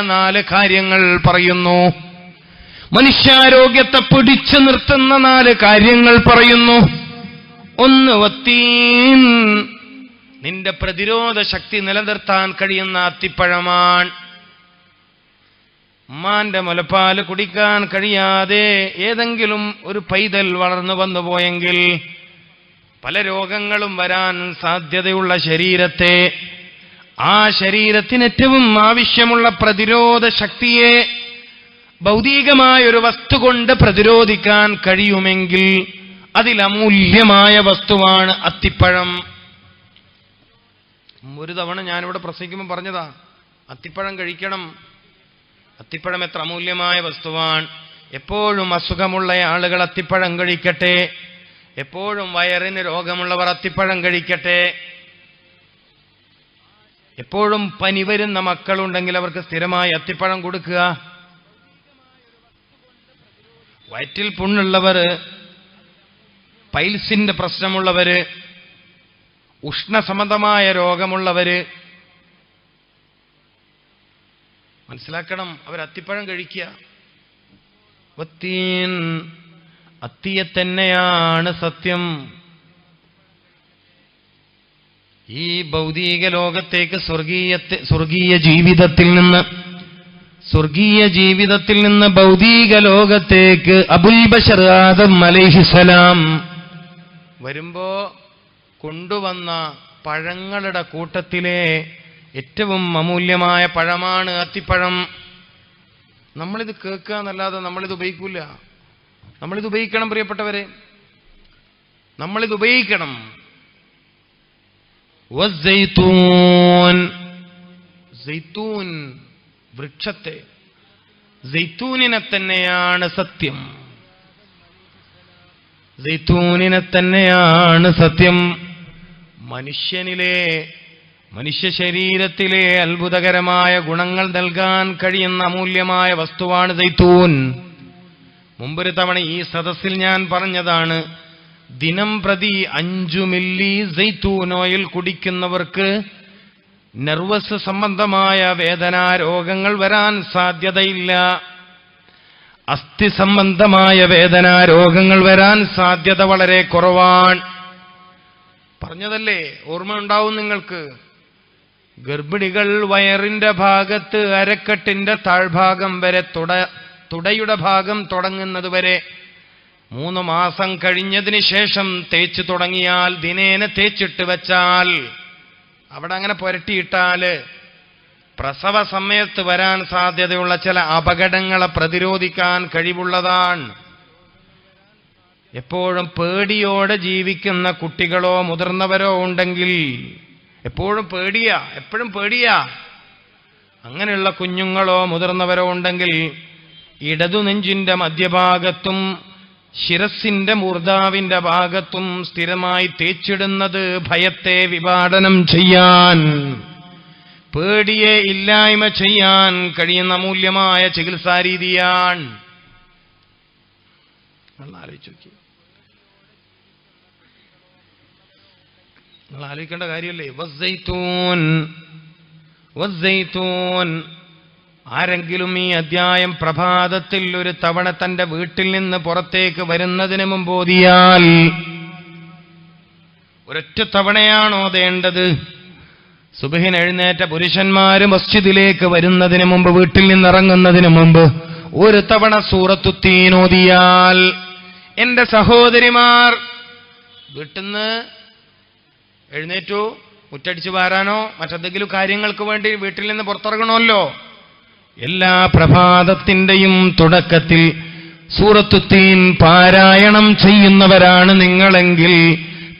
നാല് കാര്യങ്ങൾ പറയുന്നു. മനുഷ്യാരോഗ്യത്തെ പിടിച്ചു നിർത്തുന്ന നാല് കാര്യങ്ങൾ പറയുന്നു. ഒന്ന് വത്തീൻ. നിന്റെ പ്രതിരോധ ശക്തി നിലനിർത്താൻ കഴിയുന്ന അത്തിപ്പഴമാണ്. ഉമ്മാന്റെ മുലപ്പാൽ കുടിക്കാൻ കഴിയാതെ ഏതെങ്കിലും ഒരു പൈതൽ വളർന്നു വന്നു പോയെങ്കിൽ പല രോഗങ്ങളും വരാൻ സാധ്യതയുള്ള ശരീരത്തെ ആ ശരീരത്തിന് ഏറ്റവും ആവശ്യമുള്ള പ്രതിരോധ ശക്തിയെ ഭൗതികമായ ഒരു വസ്തു കൊണ്ട് പ്രതിരോധിക്കാൻ കഴിയുമെങ്കിൽ അതിലമൂല്യമായ വസ്തുവാണ് അത്തിപ്പഴം. ഒരു തവണ ഞാനിവിടെ പ്രസംഗിക്കുമ്പോൾ പറഞ്ഞതാ അത്തിപ്പഴം കഴിക്കണം. അത്തിപ്പഴം എത്ര അമൂല്യമായ വസ്തുവാണ്. എപ്പോഴും അസുഖമുള്ള ആളുകൾ അത്തിപ്പഴം കഴിക്കട്ടെ. എപ്പോഴും വയറിന് രോഗമുള്ളവർ അത്തിപ്പഴം കഴിക്കട്ടെ. എപ്പോഴും പനി വരുന്ന മക്കളുണ്ടെങ്കിൽ അവർക്ക് സ്ഥിരമായി അത്തിപ്പഴം കൊടുക്കുക. വയറ്റിൽ പുണ്ണുള്ളവർ പൈൽസിന്റെ പ്രശ്നമുള്ളവര് ഉഷ്ണസംബന്ധമായ രോഗമുള്ളവര് മനസ്സിലാക്കണം അവർ അത്തിപ്പഴം കഴിക്കുക. അത്തിയെ തന്നെയാണ് സത്യം. ഈ ഭൗതിക ലോകത്തേക്ക് സ്വർഗീയത്തെ സ്വർഗീയ ജീവിതത്തിൽ നിന്ന് സ്വർഗീയ ജീവിതത്തിൽ നിന്ന് ഭൗതിക ലോകത്തേക്ക് അബുൽ ബഷർ ആദം അലൈഹിസലാം വരുമ്പോ കൊണ്ടുവന്ന പഴങ്ങളുടെ കൂട്ടത്തിലെ ഏറ്റവും അമൂല്യമായ പഴമാണ് അത്തിപ്പഴം. നമ്മളിത് കേൾക്കുക എന്നല്ലാതെ നമ്മളിത് ഉപയോഗിക്കൂല. നമ്മളിത് ഉപയോഗിക്കണം പ്രിയപ്പെട്ടവരെ. നമ്മളിത് ഉപയോഗിക്കണം. സൈത്തൂൻ വൃക്ഷത്തെ സൈത്തൂനിനെ തന്നെയാണ് സത്യം. സൈത്തൂനിനെ തന്നെയാണ് സത്യം മനുഷ്യനിലെ മനുഷ്യ ശരീരത്തിലെ അത്ഭുതകരമായ ഗുണങ്ങൾ നൽകാൻ കഴിയുന്ന അമൂല്യമായ വസ്തുവാണ് സൈത്തൂൻ. മുമ്പൊരു തവണ ഈ സദസ്സിൽ ഞാൻ പറഞ്ഞതാണ് ദിനം പ്രതി അഞ്ചു മില്ലി സൈത്തൂൻ ഓയിൽ കുടിക്കുന്നവർക്ക് നെർവസ് സംബന്ധമായ വേദനാ രോഗങ്ങൾ വരാൻ സാധ്യതയില്ല. അസ്ഥി സംബന്ധമായ വേദനാ രോഗങ്ങൾ വരാൻ സാധ്യത വളരെ കുറവാണ്. പറഞ്ഞതല്ലേ? ഓർമ്മ ഉണ്ടാവും നിങ്ങൾക്ക്? ഗർഭിണികൾ വയറിന്റെ ഭാഗത്ത് അരക്കെട്ടിന്റെ താഴ്ഭാഗം വരെ തുട തുടയുടെ ഭാഗം തുടങ്ങുന്നത് വരെ മൂന്ന് മാസം കഴിഞ്ഞതിന് ശേഷം തേച്ചു തുടങ്ങിയാൽ ദിനേന തേച്ചിട്ട് വെച്ചാൽ അവിടെ അങ്ങനെ പുരട്ടിയിട്ടാൽ പ്രസവ സമയത്ത് വരാൻ സാധ്യതയുള്ള ചില അപകടങ്ങളെ പ്രതിരോധിക്കാൻ കഴിവുള്ളതാണ്. എപ്പോഴും പേടിയോടെ ജീവിക്കുന്ന കുട്ടികളോ മുതിർന്നവരോ ഉണ്ടെങ്കിൽ എപ്പോഴും പേടിയാ എപ്പോഴും പേടിയാ. അങ്ങനെയുള്ള കുഞ്ഞുങ്ങളോ മുതിർന്നവരോ ഉണ്ടെങ്കിൽ ഇടതു നെഞ്ചിന്റെ മധ്യഭാഗത്തും ശിരസിന്റെ മൂർധാവിന്റെ ഭാഗത്തും സ്ഥിരമായി തേച്ചിടുന്നത് ഭയത്തെ വിവാടനം ചെയ്യാൻ പേടിയെ ഇല്ലായ്മ ചെയ്യാൻ കഴിയുന്ന മൂല്യമായ നോക്കി നിങ്ങൾ ആലോചിക്കേണ്ട കാര്യമല്ലേ? വസ്സൈത്തൂൻ ആരെങ്കിലും ഈ അധ്യായം പ്രഭാതത്തിൽ ഒരു തവണ തന്റെ വീട്ടിൽ നിന്ന് പുറത്തേക്ക് വരുന്നതിന് മുമ്പ് ഓതിയാൽ ഒരൊറ്റ തവണയാണോ ഓതേണ്ടത്? സുബഹിൻ എഴുന്നേറ്റ പുരുഷന്മാര് മസ്ജിദിലേക്ക് വരുന്നതിന് മുമ്പ് വീട്ടിൽ നിന്ന് ഇറങ്ങുന്നതിന് മുമ്പ് ഒരു തവണ സൂറത്തുത്തീനോദിയാൽ എന്റെ സഹോദരിമാർ വീട്ടിൽ നിന്ന് എഴുന്നേറ്റു മുറ്റടിച്ചു വാരാനോ മറ്റെന്തെങ്കിലും കാര്യങ്ങൾക്ക് വേണ്ടി വീട്ടിൽ നിന്ന് പുറത്തിറങ്ങണമല്ലോ. എല്ലാ പ്രഭാതത്തിന്റെയും തുടക്കത്തിൽ സൂറത്തുത്തീൻ പാരായണം ചെയ്യുന്നവരാണ് നിങ്ങളെങ്കിൽ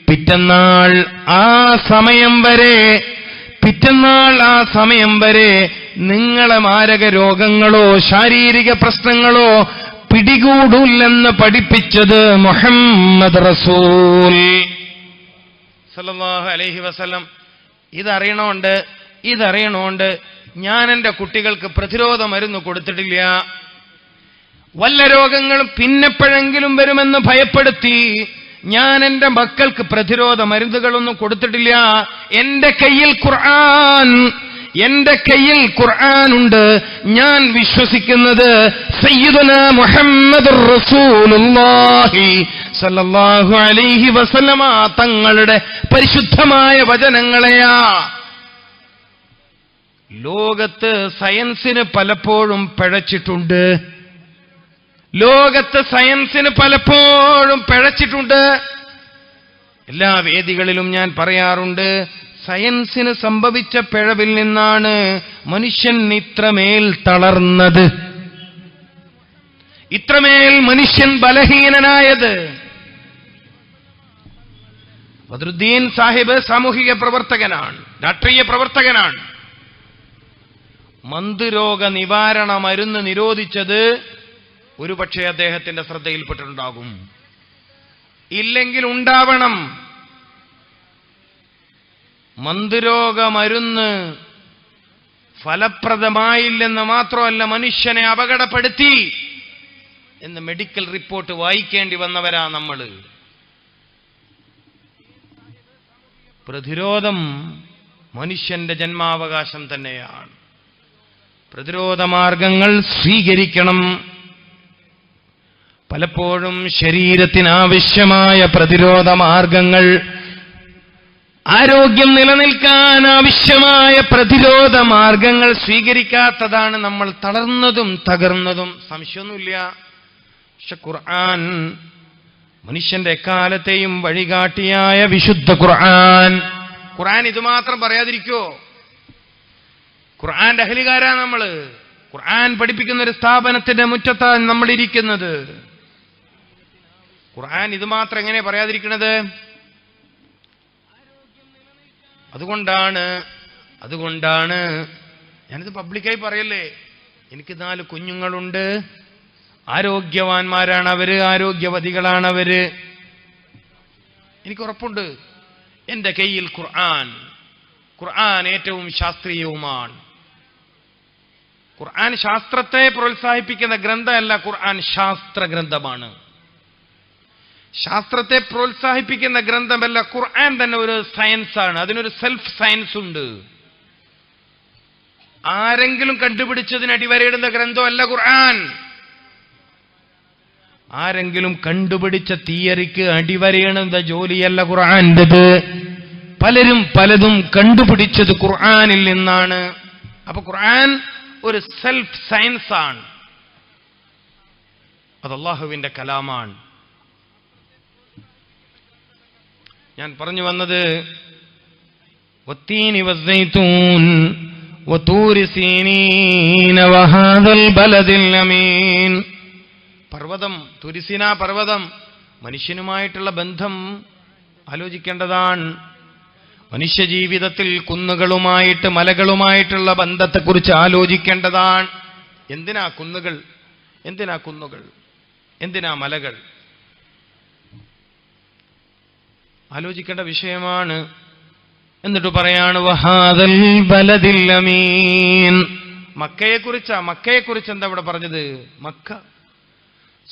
പിറ്റന്നാൾ ആ സമയം വരെ പിറ്റന്നാൾ ആ സമയം വരെ നിങ്ങളെ മാരക രോഗങ്ങളോ ശാരീരിക പ്രശ്നങ്ങളോ പിടികൂടില്ലെന്ന് പഠിപ്പിച്ചത് മുഹമ്മദ് റസൂൽ. സല്ലല്ലാഹു അലൈഹി വസല്ലം. ഇതറിയണോണ്ട് ഇതറിയണോണ്ട് ഞാൻ എന്റെ കുട്ടികൾക്ക് പ്രതിരോധ മരുന്ന് കൊടുത്തിട്ടില്ല. വല്ല രോഗങ്ങളും പിന്നെപ്പോഴെങ്കിലും വരുമെന്ന് ഭയപ്പെടുത്തി ഞാൻ എന്റെ മക്കൾക്ക് പ്രതിരോധ മരുന്നുകളൊന്നും കൊടുത്തിട്ടില്ല. എന്റെ കയ്യിൽ ഖുർആൻ എന്റെ കയ്യിൽ ഖുർആൻ ഉണ്ട്. ഞാൻ വിശ്വസിക്കുന്നത് സയ്യിദുന മുഹമ്മദ് റസൂലുല്ലാഹി സല്ലല്ലാഹു അലൈഹി വസല്ലമ തങ്ങളുടെ പരിശുദ്ധമായ വചനങ്ങളെയാ. ലോകത്ത് സയൻസിന് പലപ്പോഴും പിഴച്ചിട്ടുണ്ട്. ലോകത്ത് സയൻസിന് പലപ്പോഴും പിഴച്ചിട്ടുണ്ട്. എല്ലാ വേദികളിലും ഞാൻ പറയാറുണ്ട് സയൻസിന് സംഭവിച്ച പിഴവിൽ നിന്നാണ് മനുഷ്യൻ ഇത്രമേൽ തളർന്നത്. ഇത്രമേൽ മനുഷ്യൻ ബലഹീനനായത്. ബദ്രുദ്ദീൻ സാഹിബ് സാമൂഹിക പ്രവർത്തകനാണ് രാഷ്ട്രീയ പ്രവർത്തകനാണ്. മന്ദുരോഗ നിവാരണ മരുന്ന് നിരോധിച്ചത് ഒരുപക്ഷെ അദ്ദേഹത്തിന്റെ ശ്രദ്ധയിൽപ്പെട്ടിട്ടുണ്ടാകും. ഇല്ലെങ്കിൽ ഉണ്ടാവണം മന്ദുരോഗ മരുന്ന് ഫലപ്രദമായില്ലെന്ന് മാത്രമല്ല മനുഷ്യനെ അപകടപ്പെടുത്തി എന്ന് മെഡിക്കൽ റിപ്പോർട്ട് വായിക്കേണ്ടി വന്നവരാ നമ്മൾ പ്രതിരോധം മനുഷ്യന്റെ ജന്മാവകാശം തന്നെയാണ്. പ്രതിരോധ മാർഗങ്ങൾ സ്വീകരിക്കണം. പലപ്പോഴും ശരീരത്തിനാവശ്യമായ പ്രതിരോധ മാർഗങ്ങൾ ആരോഗ്യം നിലനിൽക്കാൻ ആവശ്യമായ പ്രതിരോധ മാർഗങ്ങൾ സ്വീകരിക്കാത്തതാണ് നമ്മൾ തളർന്നതും തകർന്നതും. സംശയമൊന്നുമില്ല. പക്ഷെ ഖുർആൻ മനുഷ്യന്റെ എക്കാലത്തെയും വഴികാട്ടിയായ വിശുദ്ധ ഖുർആൻ. ഖുർആൻ ഇതുമാത്രം പറയാതിരിക്കോ ഖുർആന്റെ അഹലികാരാ നമ്മൾ ഖുർആൻ പഠിപ്പിക്കുന്ന ഒരു സ്ഥാപനത്തിന്റെ മുറ്റത്താണ് നമ്മൾ ഇരിക്കുന്നത്. ഖുർആൻ ഇത് മാത്രം എങ്ങനെ പറയാതിരിക്കുന്നത് അതുകൊണ്ടാണ് അതുകൊണ്ടാണ്. ഞാനിത് പബ്ലിക്കായി പറയല്ലേ? എനിക്ക് നാല് കുഞ്ഞുങ്ങളുണ്ട്. ആരോഗ്യവാന്മാരാണ് അവർ ആരോഗ്യവതികളാണ് അവർ എനിക്ക് ഉറപ്പുണ്ട്. എന്റെ കയ്യിൽ ഖുർആൻ. ഖുർആൻ ഏറ്റവും ശാസ്ത്രീയവുമാണ്. ഖുർആൻ ശാസ്ത്രത്തെ പ്രോത്സാഹിപ്പിക്കുന്ന ഗ്രന്ഥമല്ല ഖുർആൻ ശാസ്ത്ര ഗ്രന്ഥമാണ് ശാസ്ത്രത്തെ പ്രോത്സാഹിപ്പിക്കുന്ന ഗ്രന്ഥമല്ല ഖുർആൻ തന്നെ ഒരു സയൻസാണ്. അതിനൊരു സെൽഫ് സയൻസ് ഉണ്ട് ആരെങ്കിലും കണ്ടുപിടിച്ചതിന് അടിവരയിടുന്ന ഗ്രന്ഥമല്ല ഖുർആൻ. ആരെങ്കിലും കണ്ടുപിടിച്ച തിയറിക്ക് അടിവരയിടുന്ന ജോലിയല്ല ഖുർആന്റേത് പലരും പലതും കണ്ടുപിടിച്ചത് ഖുർആനിൽ നിന്നാണ്. അപ്പൊ ഖുർആൻ ഒരു സെൽഫ് സയൻസാണ് അത് അള്ളാഹുവിന്റെ കലാമാണ്. ഞാൻ പറഞ്ഞു വന്നത് ഒത്തീനി വസൈത്തൂൻ പർവതം തുരിസിന പർവതം മനുഷ്യനുമായിട്ടുള്ള ബന്ധം ആലോചിക്കേണ്ടതാണ്. മനുഷ്യജീവിതത്തിൽ കുന്നുകളുമായിട്ട് മലകളുമായിട്ടുള്ള ബന്ധത്തെക്കുറിച്ച് ആലോചിക്കേണ്ടതാണ്. എന്തിനാ കുന്നുകൾ? എന്തിനാ കുന്നുകൾ? എന്തിനാ മലകൾ? ആലോചിക്കേണ്ട വിഷയമാണ്. എന്നിട്ട് പറയാണ് വഹാദൽ ബലദിൽ അമീൻ. മക്കയെക്കുറിച്ചാ മക്കയെക്കുറിച്ച് എന്താ ഇവിടെ പറഞ്ഞത്? മക്ക.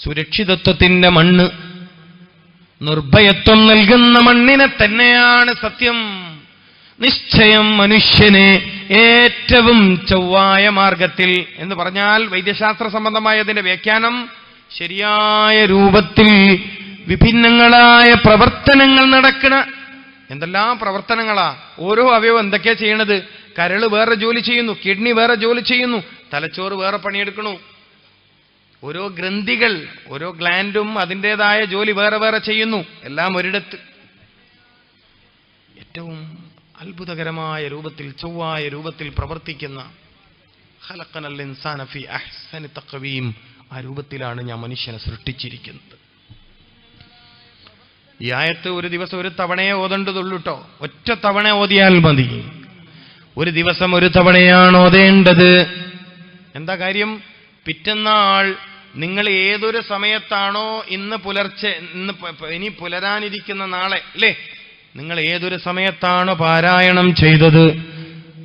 സുരക്ഷിതത്വത്തിന്റെ മണ്ണ്. നിർഭയത്വം നൽകുന്ന മണ്ണിനെ തന്നെയാണ് സത്യം. നിശ്ചയം മനുഷ്യനെ ഏറ്റവും ചൊവ്വായ മാർഗത്തിൽ എന്ന് പറഞ്ഞാൽ വൈദ്യശാസ്ത്ര സംബന്ധമായതിന്റെ വ്യാഖ്യാനം ശരിയായ രൂപത്തിൽ വിഭിന്നങ്ങളായ പ്രവർത്തനങ്ങൾ നടക്കണ എന്തെല്ലാം പ്രവർത്തനങ്ങളാ? ഓരോ അവയവം എന്തൊക്കെയാ ചെയ്യണത്? കരൾ വേറെ ജോലി ചെയ്യുന്നു കിഡ്നി വേറെ ജോലി ചെയ്യുന്നു തലച്ചോറ് വേറെ പണിയെടുക്കണു. ഓരോ ഗ്രന്ഥികൾ ഓരോ ഗ്ലാൻഡും അതിന്റെതായ ജോലി വേറെ വേറെ ചെയ്യുന്നു. എല്ലാം ഒരിടത്ത്. ഏറ്റവും അത്ഭുതകരമായ രൂപത്തിൽ ചൊവ്വായ രൂപത്തിൽ പ്രവർത്തിക്കുന്ന ഫി അഹ്സനി തഖ്വീം ആ രൂപത്തിലാണ് ഞാൻ മനുഷ്യനെ സൃഷ്ടിച്ചിരിക്കുന്നത്. ഈ ആയത്ത് ഒരു ദിവസം ഒരു തവണയെ ഓതേണ്ടതുള്ളൂ കേട്ടോ ഒറ്റ തവണ ഓതിയാൽ മതി. ഒരു ദിവസം ഒരു തവണയാണ് ഓതേണ്ടത്. എന്താ കാര്യം? പിറ്റന്നാൾ നിങ്ങൾ ഏതൊരു സമയത്താണോ ഇന്ന് പുലർച്ചെ ഇന്ന് ഇനി പുലരാനിരിക്കുന്ന നാളെ അല്ലേ? നിങ്ങൾ ഏതൊരു സമയത്താണോ പാരായണം ചെയ്തത്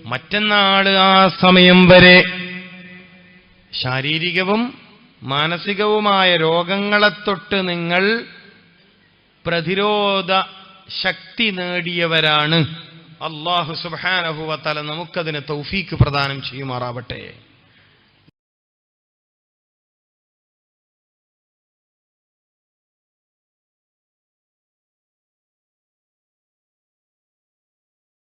മറ്റന്നാൾ ആ സമയം വരെ ശാരീരികവും മാനസികവുമായ രോഗങ്ങളെ തൊട്ട് നിങ്ങൾ പ്രതിരോധ ശക്തി നേടിയവരാണ്. അള്ളാഹു സുബാനഹുവത്തല നമുക്കതിന് തൗഫീക്ക് പ്രദാനം ചെയ്യുമാറാവട്ടെ.